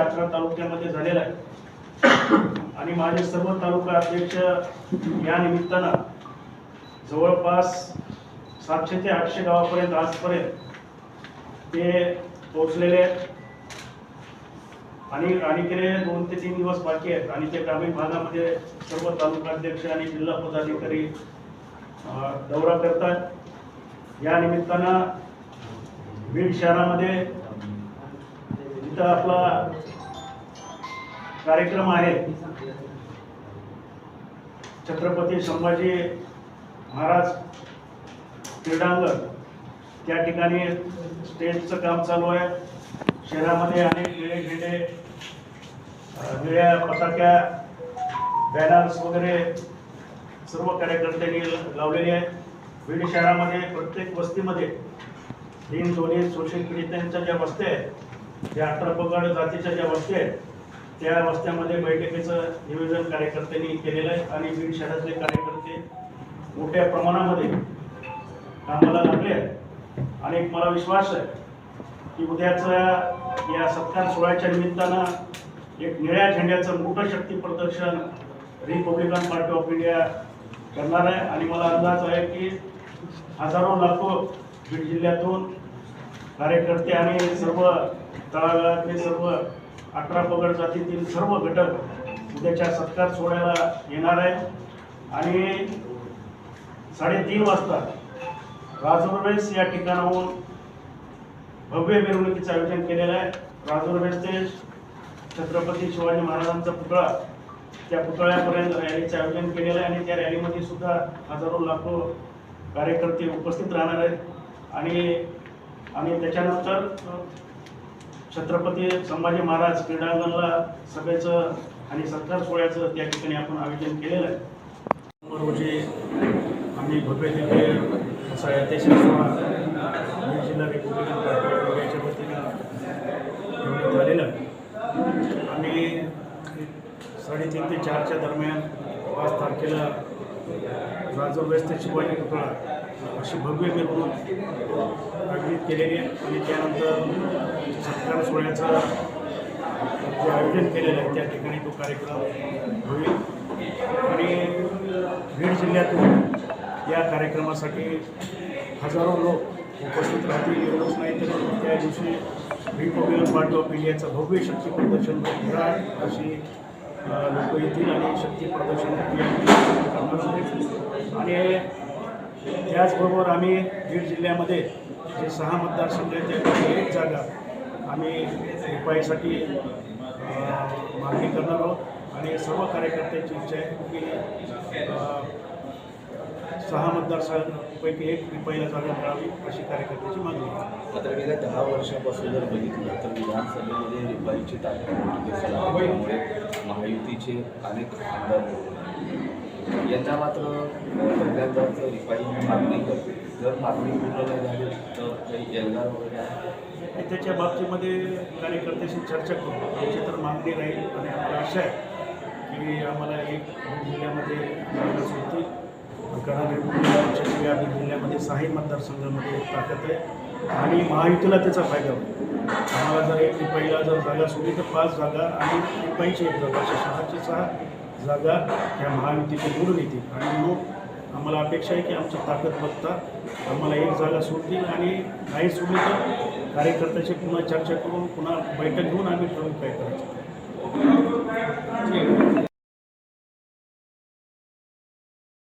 अकरा तालुक्यामध्ये झालेला आहे. आणि माझे सर्व तालुका अध्यक्ष या निमित्तानं जवळपास सातशे ते आठशे गावापर्यंत आजपर्यंत ते पोहोचलेले आहेत. आणि आणि दोन ते तीन दिवस बाकी आहेत. आणि ते ग्रामीण भागामध्ये सर्व तालुकाध्यक्ष आणि जिल्हा पदाधिकारी दौरा करतात. या निमित्तानं बीड शहरामध्ये जिथं आपला कार्यक्रम आहे. छत्रपती संभाजी महाराज क्रीडांगण. त्या ठिकाणी स्टेजचं काम चालू आहे. शहरामध्ये अनेक निळे झेंडे निळ्या पताक्या बॅनर्स वगैरे सर्व कार्यकर्त्यांनी लावलेले आहेत बीड शहरामध्ये प्रत्येक वस्तीमध्ये तीन दोन्ही शोषित पीडितांच्या ज्या वस्त्या आहेत त्या अठरापगड जातीच्या ज्या वस्त्या आहेत त्या वस्त्यामध्ये बैठकीचं नियोजन कार्यकर्त्यांनी केलेलं आहे आणि बीड शहरातले कार्यकर्ते मोठ्या प्रमाणामध्ये कामाला लागले आहेत. आणि एक मला विश्वास आहे की उद्याचा या सत्कार सोहळ्याच्या निमित्तानं एक निळ्या झेंड्याचं मोठं शक्ती प्रदर्शन रिपब्लिकन पार्टी ऑफ इंडिया करणार आहे. आणि मला अंदाज आहे की हजारो लाखो बीड जिल्ह्यातून कार्यकर्ते आणि सर्व तळागाळातले सर्व अठरा पगड जातीतील सर्व घटक उद्याच्या सत्कार सोहळ्याला येणार आहे. आणि साडेतीन वाजता राजुरवेस या ठिकाणाहून भव्य मिरवणुकीचं आयोजन केलेलं आहे. राजुरवेस ते छत्रपती शिवाजी महाराजांचा पुतळा त्या पुतळ्यापर्यंत रॅलीचं आयोजन केलेलं आहे आणि त्या रॅलीमध्ये सुद्धा हजारो लाखो कार्यकर्ते उपस्थित राहणार आहेत. आणि आणि त्याच्यानंतर छत्रपती संभाजी महाराज क्रीडांगणला सभेचं आणि सत्कार सोहळ्याचं त्या ठिकाणी आपण आयोजन केलेलं आहे. रोजी आम्ही भव्य दिव्य असा ऐतिहासिक बीड जिल्हा रिपब्लिकन पार्टी ऑफ इंडियाच्या वतीनं निवडून झालेलं. आम्ही साडेतीन ते चारच्या दरम्यान पाच तारखेला राजूर व्यस्त शिवाजी पुतळा अशी भव्य मिरवणूक आयोजित केलेली आहे. आणि त्यानंतर सत्कार सोहळ्याचं जे आयोजन केलेलं आहे त्या ठिकाणी तो कार्यक्रम होईल. आणि बीड जिल्ह्यातून या कार्यक्रमासाठी हजारो लोक उपस्थित राहतील एवढंच नाही तर त्या दिवशी रिपब्लिकन पार्टी ऑफ इंडियाचं भव्य शक्ती प्रदर्शन विराट अशी लोक येतील आणि शक्ती प्रदर्शन आणि त्याचबरोबर आम्ही बीड जिल्ह्यामध्ये जे सहा मतदारसंघ आहेत त्यापैकी एक जागा आम्ही उपायासाठी मागणी करणार आहोत. आणि सर्व कार्यकर्त्यांची इच्छा आहे की सहा मतदारसंघापैकी एक पहिला जागा मिळावी अशी कार्यकर्त्याची मागणी आहे. मात्र गेल्या दहा वर्षापासून जर बघितलं तर विधानसभेमध्ये रिपाईची ताकद त्यामुळे महायुतीचे अनेक आमदार. यंदा मात्र पहिल्यांदाच रिपाई मागणी करते. जर मागणी पूर्ण नाही झाली तर काही एल्गार वगैरे आहे. त्याच्या बाबतीमध्ये कार्यकर्त्याशी चर्चा करू. आमची तर मागणी राहील आणि आम्हाला आशा आहे की आम्हाला एक जिल्ह्यामध्ये कारण रिपब्लिकन जिल्ह्यामध्ये सहाही मतदारसंघामध्ये ताकद आहे. आणि महायुतीला त्याचा फायदा होईल. आम्हाला जर एक पहिला जर जागा सुटली तर पाच जागा आणि रुपयाची एक जागा अशा सहाची सहा जागा ह्या महायुतीचे निवडून येतील. आणि मग आम्हाला अपेक्षा आहे की आमची ताकद बघता आम्हाला एक जागा सोडतील आणि नाही सोडली तर कार्यकर्त्याशी पुन्हा चर्चा करून पुन्हा बैठक घेऊन आम्ही ठरवून काय करायचं.